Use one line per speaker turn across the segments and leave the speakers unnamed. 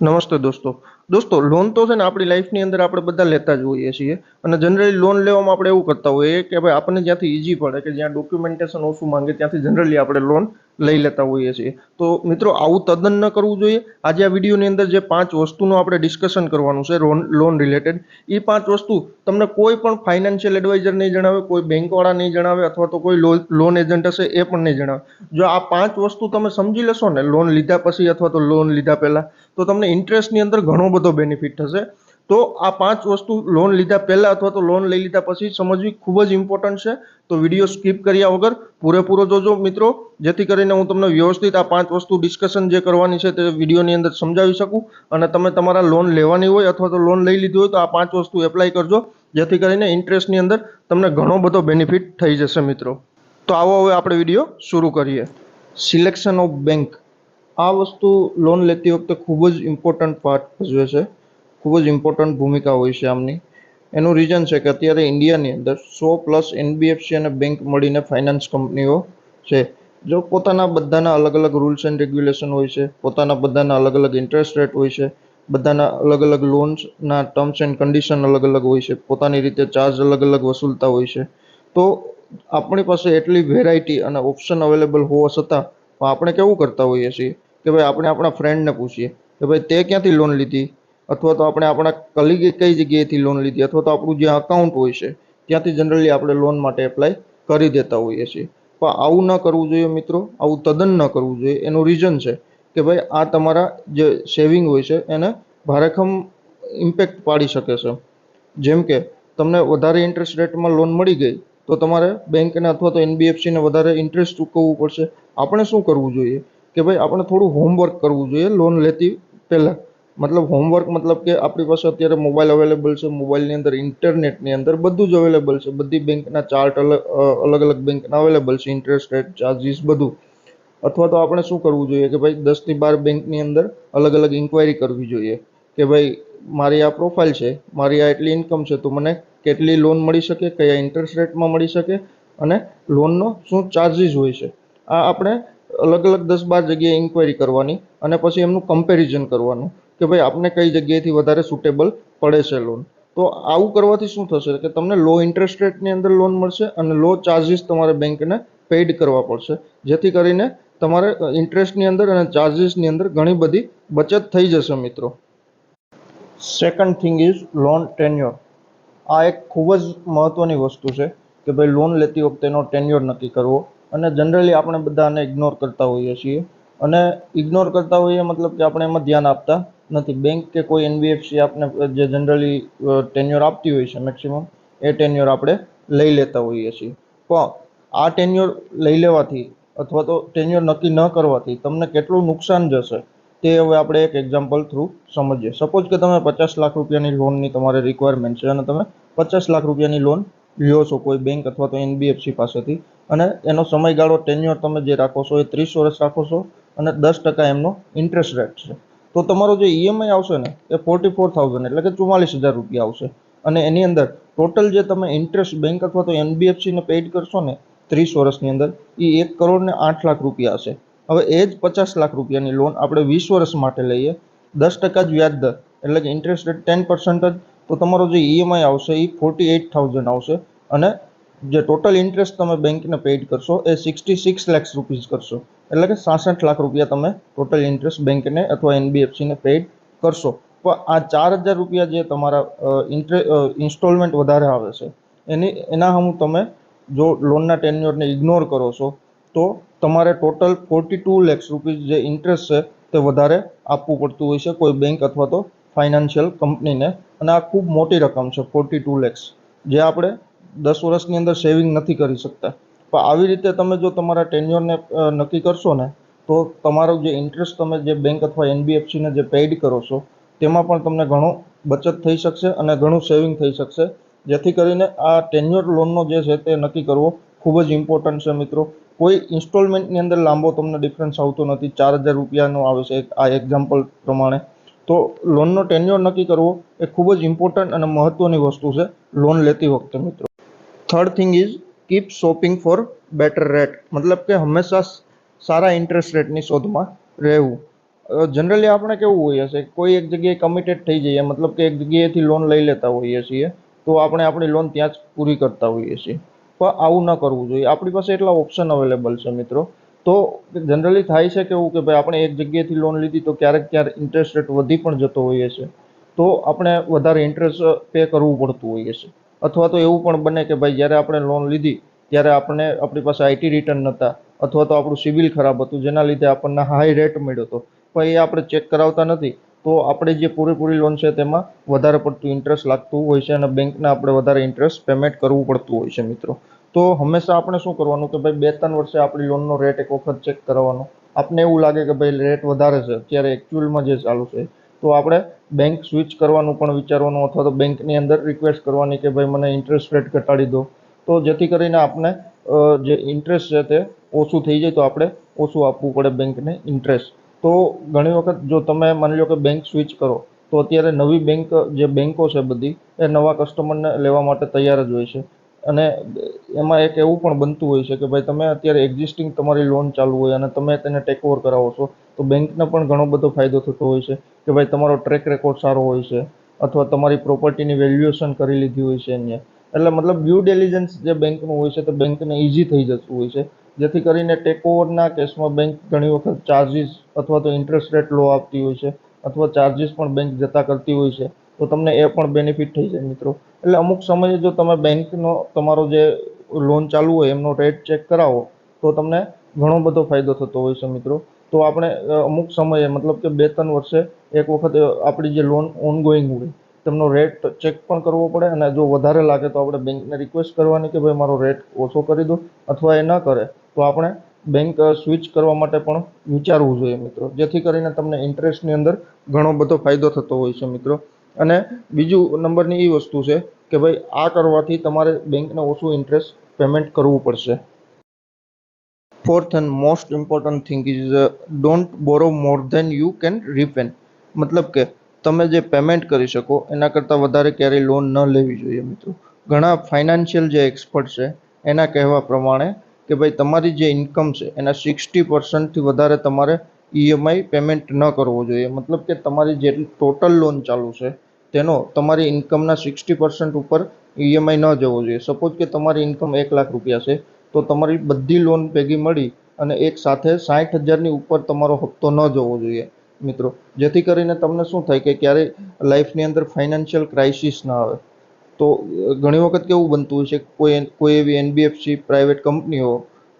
નમસ્તે દોસ્તો. દોસ્તો લોન તો છે ને આપણી લાઈફની અંદર આપણે બધા લેતા જ હોઈએ છીએ. અને જનરલી લોન લેવામાં આપણે એવું કરતા હોઈએ કે ભાઈ આપણને જ્યાંથી ઈઝી પડે કે જ્યાં ડોક્યુમેન્ટેશન ઓછું માંગે ત્યાંથી જનરલી આપણે લોન લઈ લેતા હોઈએ છીએ. તો મિત્રો, આવું તદ્દન ન કરવું જોઈએ. આજે આ વિડીયોની અંદર જે પાંચ વસ્તુનું આપણે ડિસ્કશન કરવાનું છે લોન લોન રિલેટેડ એ પાંચ વસ્તુ તમને કોઈ પણ ફાઇનાન્શિયલ એડવાઇઝર નહીં જણાવે, કોઈ બેંકવાળા નહીં જણાવે અથવા તો કોઈ લોન એજન્ટ હશે એ પણ નહીં જણાવે. જો આ પાંચ વસ્તુ તમે સમજી લેશો ને લોન લીધા પછી અથવા તો લોન લીધા પહેલાં, તો તમને ઇન્ટરેસ્ટની અંદર ઘણો બધો બેનિફિટ થશે. તો આ પાંચ વસ્તુ લોન લીધા પહેલાં અથવા તો લોન લઈ લીધા પછી સમજવી ખૂબ જ ઇમ્પોર્ટન્ટ છે. તો વીડિયો સ્કીપ કર્યા વગર પૂરેપૂરો જોજો મિત્રો. જેથી કરીને હું તમને વ્યવસ્થિત આ પાંચ વસ્તુ ડિસ્કશન જે કરવાની છે તે વિડીયોની અંદર સમજાવી શકું. અને તમે તમારા લોન લેવાની હોય અથવા તો લોન લઈ લીધી હોય તો આ પાંચ વસ્તુ એપ્લાય કરજો. જેથી કરીને ઇન્ટરેસ્ટની અંદર તમને ઘણો બધો બેનિફિટ થઈ જશે મિત્રો. તો આવો હવે આપણે વીડિયો શરૂ કરીએ. સિલેક્શન ઓફ બેંક આ વસ્તુ લોન લેતી વખતે ખૂબ જ ઇમ્પોર્ટન્ટ પાર્ટ ભજવે છે. ખૂબ જ ઇમ્પોર્ટન્ટ ભૂમિકા હોય છે આમની. એનું રીઝન છે કે અત્યારે ઇન્ડિયાની અંદર સો પ્લસ એનબીએફસી અને બેંક મળીને ફાઇનાન્સ કંપનીઓ છે. જો પોતાના બધાના અલગ અલગ રૂલ્સ એન્ડ રેગ્યુલેશન હોય છે, પોતાના બધાના અલગ અલગ ઇન્ટરેસ્ટ રેટ હોય છે, બધાના અલગ અલગ લોન્સના ટર્મ્સ એન્ડ કન્ડિશન અલગ અલગ હોય છે, પોતાની રીતે ચાર્જ અલગ અલગ વસૂલતા હોય છે. તો આપણી પાસે એટલી વેરાયટી અને ઓપ્શન અવેલેબલ હોવા છતાં આપણે કેવું કરતા હોઈએ છીએ? કે ભાઈ આપણે આપણા ફ્રેન્ડને પૂછીએ કે ભાઈ તે ક્યાંથી લોન લીધી? અથવા તો આપણે આપણા કલીગે કઈ જગ્યાએથી લોન લીધી? અથવા તો આપણું જે અકાઉન્ટ હોય છે, ત્યાંથી જનરલી આપણે લોન માટે એપ્લાય કરી દેતા હોઈએ છીએ. પણ આવું ન કરવું જોઈએ મિત્રો. આવું તદ્દન ન કરવું જોઈએ. એનું રીઝન છે કે ભાઈ આ તમારા જે સેવિંગ હોય છે, એને ભારેખમ ઇમ્પેક્ટ પાડી શકે છે. જેમ કે, તમને વધારે ઇન્ટરેસ્ટ રેટમાં લોન મળી ગઈ, તો તમારે બેંકને અથવા તો એનબીએફસીને વધારે ઇન્ટરેસ્ટ ચૂકવવું પડશે. આપણે શું કરવું જોઈએ? કે ભાઈ આપણે થોડું હોમવર્ક કરવું જોઈએ લોન લેતી પહેલાં. મતલબ હોમવર્ક મતલબ કે આપણી પાસે અત્યારે મોબાઈલ અવેલેબલ છે મોબાઈલની અંદર ઇન્ટરનેટની અંદર બધું જ અવેલેબલ છે. બધી બેંકના ચાર્ટ અલગ અલગ અલગ બેંકના અવેલેબલ છે ઇન્ટરેસ્ટ રેટ ચાર્જીસ બધું. અથવા તો આપણે શું કરવું જોઈએ કે ભાઈ દસથી બાર બેંકની અંદર અલગ અલગ ઇન્ક્વાયરી કરવી જોઈએ. કે ભાઈ મારી આ પ્રોફાઇલ છે, મારી આ એટલી ઇન્કમ છે, તો મને કેટલી લોન મળી શકે, કયા ઇન્ટરેસ્ટ રેટમાં મળી શકે અને લોનનો શું ચાર્જીસ હોય છે. આ આપણે અલગ અલગ દસ બાર જગ્યાએ ઇન્ક્વાયરી કરવાની અને પછી એમનું કમ્પેરિઝન કરવાનું કે ભાઈ આપને કઈ જગ્યાએથી વધારે સુટેબલ પડે છે લોન તો આવું કરવાથી શું થશે કે તમને લો ઇન્ટરેસ્ટ રેટની અંદર લોન મળશે અને લો ચાર્જીસ તમારે બેંકને પેઇડ કરવા પડશે. જેથી કરીને તમારે ઇન્ટરેસ્ટની અંદર અને ચાર્જીસની અંદર ઘણી બધી બચત થઈ જશે મિત્રો. Second thing is loan tenure આ એક ખૂબ જ મહત્ત્વની વસ્તુ છે કે ભાઈ લોન લેતી વખતેનો ટેન્યોર નક્કી કરવો. અને જનરલી આપણે બધાને ઇગ્નોર કરતા હોઈએ છીએ. અને ઇગ્નોર કરતા હોઈએ મતલબ કે આપણે એમાં ધ્યાન આપતા નથી. બેંક કે કોઈ એનબીએફસી આપને જે જનરલી ટેન્યોર આપતી હોય છે મેક્સિમમ એ ટેન્યોર આપણે લઈ લેતા હોઈએ છીએ. પણ આ ટેન્યોર લઈ લેવાથી અથવા તો ટેન્યોર નક્કી ન કરવાથી તમને કેટલું નુકસાન જશે તે હવે આપણે એક એક્ઝામ્પલ થ્રુ સમજીએ. સપોઝ કે તમે પચાસ લાખ રૂપિયાની લોનની તમારે રિક્વાયરમેન્ટ છે અને તમે પચાસ લાખ રૂપિયાની લોન લ્યો છો કોઈ બેંક અથવા તો એનબીએફસી પાસેથી. અને એનો સમયગાળો ટેન્યુઅર તમે જે રાખો છો એ ત્રીસ વર્ષ રાખો છો અને દસ ટકા એમનો ઇન્ટરેસ્ટ રેટ છે. તો તમારો જે ઈએમઆઈ આવશે ને, એ ફોર્ટી ફોર થાઉઝન્ડ એટલે કે ચુમ્માલીસ હજાર રૂપિયા આવશે. અને એની અંદર ટોટલ જે તમે ઇન્ટરેસ્ટ બેંક અથવા તો એનબીએફસીને પેઇડ કરશો ને, ત્રીસ વર્ષની અંદર એ એક કરોડ ને આઠ લાખ રૂપિયા હશે. હવે એ જ પચાસ લાખ રૂપિયાની લોન આપણે વીસ વર્ષ માટે લઈએ. દસ ટકા જ વ્યાજ દર, એટલે કે ઇન્ટરેસ્ટ રેટ ટેન પર્સન્ટ જ તો તમારો જે ઈએમઆઈ આવશે એ ફોર્ટી એઇટ થાઉઝન્ડ આવશે અને જે ટોટલ ઇન્ટરેસ્ટ તમે બેંકને પેઇડ કરશો એ સિક્સટી સિક્સ લેક્સ રૂપીઝ કરશો. એટલે કે સાસઠ લાખ રૂપિયા તમે ટોટલ ઇન્ટરેસ્ટ બેંકને અથવા એનબીએફસીને પેઇડ કરશો. પણ આ ચાર હજાર રૂપિયા જે તમારા ઇન્ટરે ઇન્સ્ટોલમેન્ટ વધારે આવે છે, એની, એના હું તમે જો લોનના ટેન્યુઅરને ઇગ્નોર કરો છો, તો તમારે total forty two lakhs rupees જે ઇન્ટરેસ્ટ છે તે વધારે આપવું પડતું હોય છે કોઈ બેંક અથવા તો ફાઇનાન્શિયલ કંપનીને અને આ ખૂબ મોટી રકમ છે ફોર્ટી ટુ લેક્સ જે આપણે દસ વર્ષની અંદર સેવિંગ નથી કરી શકતા. પણ આવી રીતે તમે જો તમારા ટેન્યોરને નક્કી કરશો ને, તો તમારો જે ઇન્ટરેસ્ટ તમે જે બેંક અથવા એનબીએફસીને જે પેઇડ કરો છો, તેમાં પણ તમને ઘણો બચત થઈ શકશે અને ઘણું સેવિંગ થઈ શકશે. જેથી કરીને આ ટેન્યોર લોનનો જે છે તે નક્કી કરવો ખૂબ જ ઇમ્પોર્ટન્ટ છે મિત્રો. કોઈ ઇન્સ્ટોલમેન્ટની અંદર લાંબો તમને ડિફરન્સ આવતો નથી. ચાર હજાર રૂપિયાનો આવે છે. આ એક્ઝામ્પલ પ્રમાણે. તો લોનનો ટેન્યોર નક્કી કરવો એ ખૂબ જ ઇમ્પોર્ટન્ટ અને મહત્ત્વની વસ્તુ છે લોન લેતી વખતે, મિત્રો. Third thing is keep shopping for better rate મતલબ કે હંમેશા સારા ઇન્ટરેસ્ટ રેટની શોધમાં રહેવું. જનરલી આપણે કેવું હોઈએ છે કોઈ એક જગ્યાએ કમિટેડ થઈ જઈએ, મતલબ કે એક જગ્યાએથી લોન લઈ લેતા હોઈએ છીએ, તો આપણે આપણી લોન ત્યાં જ પૂરી કરતા હોઈએ છીએ. પણ આવું ન કરવું જોઈએ. આપણી પાસે એટલા ઓપ્શન અવેલેબલ છે, મિત્રો. તો જનરલી થાય છે કેવું કે ભાઈ આપણે એક જગ્યાએથી લોન લીધી તો ક્યારેક ક્યારેક ઇન્ટરેસ્ટ રેટ વધી પણ જતો હોઈએ છે. તો આપણે વધારે ઇન્ટરેસ્ટ પે કરવું પડતું હોઈએ છે. અથવા તો એવું પણ બને કે ભાઈ જ્યારે આપણે લોન લીધી, ત્યારે આપણને આપણી પાસે આઈટી રિટર્ન નહોતા, અથવા તો આપણું સિવિલ ખરાબ હતું, જેના લીધે આપણને હાઈ રેટ મળ્યો હતો. પણ એ આપણે ચેક કરાવતા નથી. તો આપણે જે પૂરેપૂરી લોન છે તેમાં વધારે પડતું ઇન્ટરેસ્ટ લાગતું હોય છે અને બેંકને આપણે વધારે ઇન્ટરેસ્ટ પેમેન્ટ કરવું પડતું હોય છે મિત્રો. તો હંમેશા આપણે શું કરવાનું કે ભાઈ બે ત્રણ વર્ષે આપણી લોનનો રેટ એક વખત ચેક કરાવવાનો આપને એવું લાગે કે ભાઈ રેટ વધારે છે, અત્યારે એકચ્યુઅલમાં જે ચાલુ છે, તો આપણે બેંક સ્વિચ કરવાનું પણ વિચારવાનું અથવા તો બેંકની અંદર રિક્વેસ્ટ કરવાની કે ભાઈ મને ઇન્ટરેસ્ટ રેટ ઘટાડી દો. તો જેથી કરીને આપણે જે ઇન્ટરેસ્ટ છે તે ઓછું થઈ જાય તો આપણે ઓછું આપવું પડે બેંકને ઇન્ટરેસ્ટ તો ઘણી વખત જો તમે માની લો કે બેંક સ્વિચ કરો, તો અત્યારે નવી બેંક જે બેંકો છે બધી, એ નવા કસ્ટમરને લેવા માટે તૈયાર જ હોય છે. અને એમાં એક એવું પણ બનતું હોય છે કે ભાઈ તમે અત્યારે એક્ઝિસ્ટિંગ તમારી લોન ચાલુ હોય અને તમે તેને ટેક ઓવર કરાવો છો, તો બેંકને પણ ઘણો બધો ફાયદો થતો હોય છે કે ભાઈ તમારો ટ્રેક રેકોર્ડ સારો હોય છે અથવા તમારી પ્રોપર્ટીની વેલ્યુએશન કરી લીધી હોય છે અહીંયા એટલે મતલબ ડ્યુ ડેલિજન્સ જે બેંકનું હોય છે, તે બેંકને ઇઝી થઈ જતું હોય છે. જેથી કરીને ટેક ઓવરના કેસમાં બેંક ઘણી વખત ચાર્જિસ અથવા તો ઇન્ટરેસ્ટ રેટ લો આપતી હોય છે અથવા ચાર્જિસ પણ બેંક જતા કરતી હોય છે. તો તમને એ પણ બેનિફિટ થઈ જાય મિત્રો. એટલે અમુક સમયે જો તમે બેંકનો તમારો જે લોન ચાલુ હોય એમનો રેટ ચેક કરાવો, તો તમને ઘણો બધો ફાયદો થતો હોય છે મિત્રો. તો આપણે અમુક સમયે મતલબ કે બે ત્રણ વર્ષે એક વખત આપણી જે લોન ઓનગોઈંગ હોય, તેમનો રેટ ચેક પણ કરવો પડે અને જો વધારે લાગે તો આપણે બેંકને રિક્વેસ્ટ કરવાની કે ભાઈ મારો રેટ ઓછો કરી દો અથવા એ ન કરે. તો આપણે બેંક સ્વિચ કરવા માટે પણ વિચારવું જોઈએ મિત્રો. જેથી કરીને તમને ઇન્ટરેસ્ટની અંદર ઘણો બધો ફાયદો થતો હોય છે મિત્રો. અને બીજું નંબરની એ વસ્તુ છે કે ભાઈ આ કરવાથી તમારે બેંકને ઓછું ઇન્ટરેસ્ટ પેમેન્ટ કરવું પડશે. Fourth and most important thing is don't borrow more than you can repay મતલબ કે તમે જે પેમેન્ટ કરી શકો, એના કરતાં વધારે ક્યારેય લોન ન લેવી જોઈએ મિત્રો. ઘણા ફાઇનાન્શિયલ જે એક્સપર્ટ છે, એના કહેવા પ્રમાણે કે ભાઈ તમારી જે ઇન્કમ છે, એના સિક્સટી પર્સન્ટથી વધારે તમારે ઈએમઆઈ પેમેન્ટ ન કરવો જોઈએ. મતલબ કે તમારી જેટલી ટોટલ લોન ચાલુ છે, તેનો તમારી ઇન્કમના સિક્સટી પર્સન્ટ ઉપર ઈએમઆઈ ન જવો જોઈએ. સપોઝ કે તમારી ઇન્કમ એક લાખ રૂપિયા છે, તો તમારી બધી લોન ભેગી મળી અને એક સાથે સાઠ હજારની ઉપર તમારો હપ્તો ન જવો જોઈએ. મિત્રો, જેથી કરીને તમને શું થાય કે ક્યારેય લાઈફની અંદર ફાઇનાન્શિયલ ક્રાઇસિસ ના આવે. તો ઘણી વખત કેવું બનતું હોય છે કોઈ કોઈ એવી એનબીએફસી પ્રાઇવેટ કંપનીઓ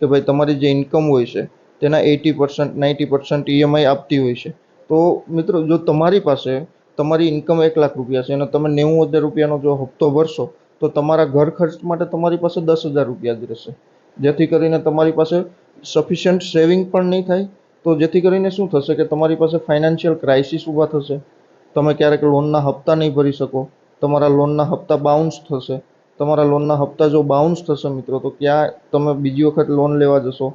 કે ભાઈ તમારી જે ઇન્કમ હોય છે, તેના eighty percent ninety percent EMI આપતી હોય છે. તો, મિત્રો, જો તમારી પાસે તમારી ઇન્કમ એક લાખ રૂપિયા છે અને તમે નેવું હજાર રૂપિયાનો જો હપ્તો ભરશો, તો તમારા ઘર ખર્ચ માટે તમારી પાસે દસ હજાર રૂપિયા જ રહેશે. જેથી કરીને તમારી પાસે સફિશિયન્ટ સેવિંગ પણ નહીં થાય, તો જેથી કરીને શું થશે કે તમારી પાસે ફાઇનાન્શિયલ ક્રાઇસિસ ઊભા થશે. તમે ક્યારેક લોનના હપ્તા નહીં ભરી શકો. તમારા લોનના હપ્તા બાઉન્સ થશે. તમારા લોનના હપ્તા જો બાઉન્સ થશે મિત્રો, તો ક્યાં તમે બીજી વખત લોન લેવા જશો?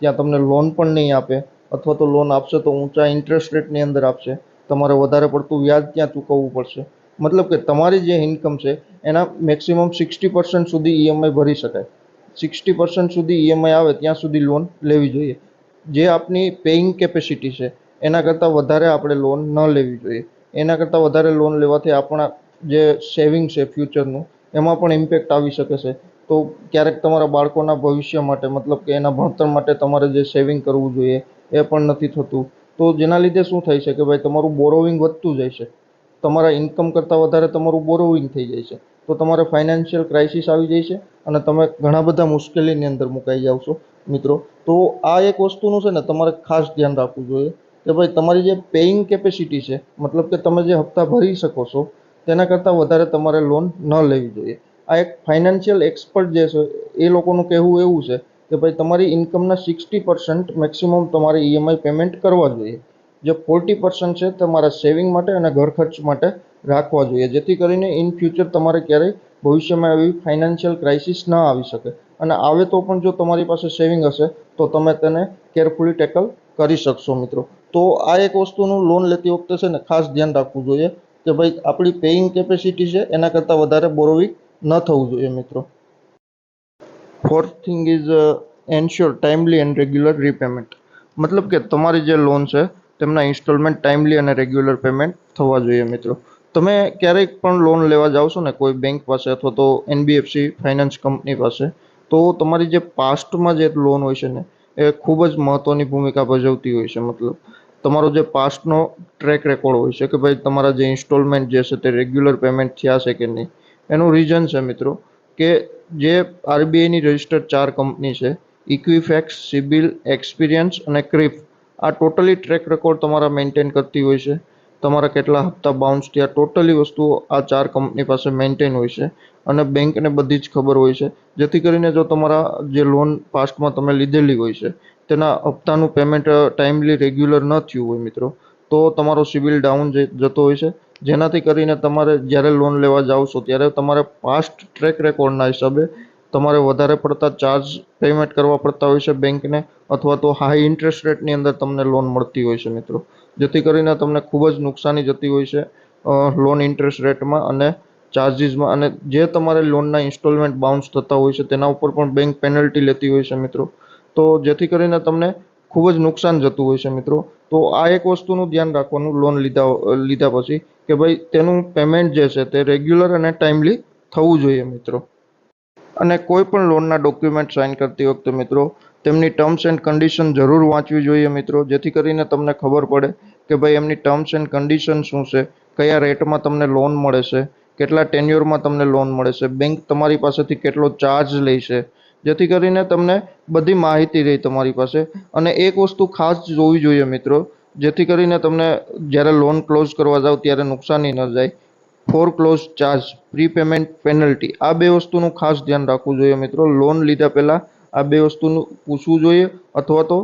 ત્યાં તમને લોન પણ નહીં આપે, અથવા તો લોન આપશે તો ઊંચા ઇન્ટરેસ્ટ રેટની અંદર આપશે. તમારે વધારે પડતું વ્યાજ ત્યાં ચૂકવવું પડશે. મતલબ કે તમારી જે ઇન્કમ છે, એના મેક્સિમમ સિક્સટી પર્સન્ટ સુધી ઈએમઆઈ ભરી શકાય. સિક્સટી પર્સન્ટ સુધી ઈએમઆઈ આવે, ત્યાં સુધી લોન લેવી જોઈએ. જે આપની પેઇંગ કેપેસિટી છે, એના કરતાં વધારે આપણે લોન ન લેવી જોઈએ. એના કરતાં વધારે લોન લેવાથી આપણા જે સેવિંગ છે ફ્યુચરનું એમાં પણ ઇમ્પેક્ટ આવી શકે છે. તો ક્યારેક તમારા બાળકોના ભવિષ્ય માટે, મતલબ કે એના ભણતર માટે તમારે જે સેવિંગ કરવું જોઈએ, એ પણ નથી થતું. તો જેના લીધે શું થાય છે કે ભાઈ તમારું બોરોવિંગ વધતું જાય છે. તમારા ઇન્કમ કરતાં વધારે તમારું બોરોવિંગ થઈ જાય છે. તો તમારે ફાઇનાન્શિયલ ક્રાઇસિસ આવી જાય છે અને તમે ઘણા બધા મુશ્કેલીની અંદર મુકાઈ જાવ છો, મિત્રો. તો આ એક વસ્તુનું છે ને તમારે ખાસ ધ્યાન રાખવું જોઈએ કે ભાઈ તમારી જે પેઇંગ કેપેસિટી છે, મતલબ કે તમે જે હપ્તા ભરી શકો છો તેના કરતાં વધારે તમારે લોન ન લેવી જોઈએ. આ એક ફાઇનાન્શિયલ એક્સપર્ટ જે છે, એ લોકોનું કહેવું એવું છે કે ભાઈ, તમારી ઇન્કમના સિક્સટી પર્સન્ટ મેક્સિમમ તમારે ઈએમઆઈ પેમેન્ટ કરવા જોઈએ. જે ફોર્ટી પર્સન્ટ છે, તમારા સેવિંગ માટે અને ઘર ખર્ચ માટે રાખવા જોઈએ. જેથી કરીને ઇન ફ્યુચર તમારે ક્યારેય ભવિષ્યમાં એવી ફાઇનાન્શિયલ ક્રાઇસિસ ન આવી શકે. અને આવે તો પણ જો તમારી પાસે સેવિંગ હશે, તો તમે તેને કેરફુલી ટેકલ કરી શકશો મિત્રો. તો આ એક વસ્તુનું લોન લેતી વખતે છે ને, ખાસ ધ્યાન રાખવું જોઈએ. કે ભાઈ આપણી પેઇંગ કેપેસિટી છે, એના કરતાં વધારે બોરોવિંગ ન થવું જોઈએ મિત્રો. Fourth thing is ensure timely and regular repayment મતલબ કે તમારી જે લોન છે, તેમના ઇન્સ્ટોલમેન્ટ ટાઈમલી અને રેગ્યુલર પેમેન્ટ થવા જોઈએ મિત્રો. તમે ક્યારેક પણ લોન લેવા જાઓ છો ને, કોઈ બેંક પાસે અથવા તો એનબીએફસી ફાઇનાન્સ કંપની પાસે, તો તમારી જે પાસ્ટમાં જે લોન હોય છે ને, એ ખૂબ જ મહત્ત્વની ભૂમિકા ભજવતી હોય છે મતલબ. તમારો જે પાસ્ટનો ટ્રેક રેકોર્ડ હોય છે કે ભાઈ તમારા જે ઇન્સ્ટોલમેન્ટ જે છે તે રેગ્યુલર પેમેન્ટ થયા છે કે નહીં, એનું રીઝન છે મિત્રો કે જે આરબીઆઈની રજિસ્ટર્ડ ચાર કંપની છે ઇક્વિફેક્સ સિબિલ એક્સપિરિયન્સ અને ક્રિપ આ ટોટલી ટ્રેક રેકોર્ડ તમારા મેન્ટેન કરતી હોય છે. તમારા કેટલા હપ્તા બાઉન્સ થયા ટોટલી વસ્તુઓ આ ચાર કંપની પાસે મેન્ટેન હોય છે અને બેંકને બધી જ ખબર હોય છે. જેથી કરીને જો તમારા જે લોન પાસ્ટમાં તમે લીધેલી હોય છે તેના હપ્તાનું પેમેન્ટ ટાઈમલી રેગ્યુલર ન થયું હોય મિત્રો, તો તમારો સિવિલ ડાઉન જતો હોય છે. જેનાથી કરીને તમારે જ્યારે લોન લેવા છો, ત્યારે તમારે પાસ્ટ ટ્રેક રેકોર્ડના હિસાબે તમારે વધારે પડતા ચાર્જ પેમેન્ટ કરવા પડતા હોય છે બેંકને અથવા તો હાઈ ઇન્ટરેસ્ટ રેટની અંદર તમને લોન મળતી હોય છે મિત્રો. જેથી કરીને તમને ખૂબ જ નુકસાની જતી હોય છે લોન ઇન્ટરેસ્ટ રેટમાં અને ચાર્જિસમાં અને જે તમારે લોનના ઇન્સ્ટોલમેન્ટ બાઉન્સ થતા હોય છે, તેના ઉપર પણ બેંક પેનલ્ટી લેતી હોય છે મિત્રો. તો જેથી કરીને તમને ખૂબ જ નુકસાન જતું હોય છે મિત્રો. તો આ એક વસ્તુનું ધ્યાન રાખવાનું લોન લીધા લીધા પછી કે ભાઈ તેનું પેમેન્ટ જે છે તે રેગ્યુલર અને ટાઈમલી થવું જોઈએ મિત્રો. અને કોઈ પણ લોનના ડોક્યુમેન્ટ સાઇન કરતી વખતે મિત્રો, તેમની ટર્મ્સ એન્ડ કન્ડિશન જરૂર વાંચવી જોઈએ મિત્રો, જેથી કરીને તમને ખબર પડે કે ભાઈ એમની ટર્મ્સ એન્ડ કન્ડિશન શું છે, કયા રેટમાં તમને લોન મળે છે, કેટલા ટેન્યુરમાં તમને લોન મળે છે બેંક તમારી પાસેથી કેટલો ચાર્જ લે છે જેથી કરીને તમને બધી માહિતી રહી તમારી પાસે. અને એક વસ્તુ ખાસ જોવી જોઈએ મિત્રો, જેથી કરીને તમને જ્યારે લોન ક્લોઝ કરવા જાઓ ત્યારે નુકસાની ન જાય. Foreclose charge prepayment penalty આ બે વસ્તુનું ખાસ ધ્યાન રાખવું જોઈએ મિત્રો. લોન લીધા પહેલાં આ બે વસ્તુનું પૂછવું જોઈએ, અથવા તો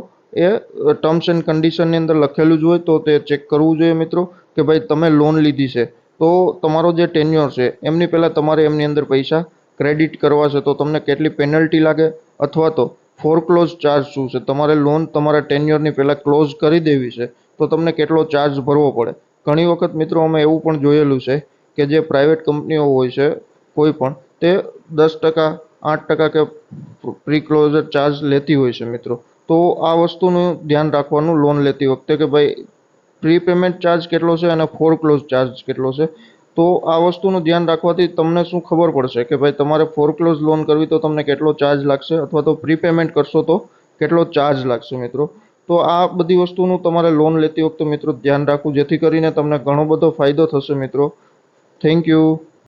એ ટર્મ્સ એન્ડ કન્ડિશનની અંદર લખેલું જ હોય તો તે ચેક કરવું જોઈએ મિત્રો, કે ભાઈ તમે લોન લીધી છે. તો તમારો જે ટેન્યોર છે, એમની પહેલાં તમારે એમની અંદર પૈસા ક્રેડિટ કરવા છે, તો તમને કેટલી પેનલ્ટી લાગે? અથવા તો ફોરક્લોઝ ચાર્જ શું છે? તમારે લોન તમારા ટેન્યોરની પહેલાં ક્લોઝ કરી દેવી છે, તો તમને કેટલો ચાર્જ ભરવો પડે? ઘણી વખત મિત્રો અમે એવું પણ જોયેલું છે કે જે પ્રાઇવેટ કંપનીઓ હોય છે, કોઈ પણ, તે દસ ટકા, આઠ ટકા કે પ્રી ક્લોઝર ચાર્જ લેતી હોય છે મિત્રો. તો આ વસ્તુનું ધ્યાન રાખવાનું લોન લેતી વખતે કે ભાઈ પ્રી પેમેન્ટ ચાર્જ કેટલો છે અને ફોર ક્લોઝ ચાર્જ કેટલો છે? તો આ વસ્તુનું ધ્યાન રાખવાથી તમને શું ખબર પડશે કે ભાઈ તમારે ફોર ક્લોઝ લોન કરવી તો તમને કેટલો ચાર્જ લાગશે અથવા તો પ્રીપેમેન્ટ કરશો તો કેટલો ચાર્જ લાગશે મિત્રો? તો આ બધી વસ્તુનું તમારે લોન લેતી વખતે મિત્રો ધ્યાન રાખવું, જેથી કરીને તમને ઘણો બધો ફાયદો થશે મિત્રો. Thank you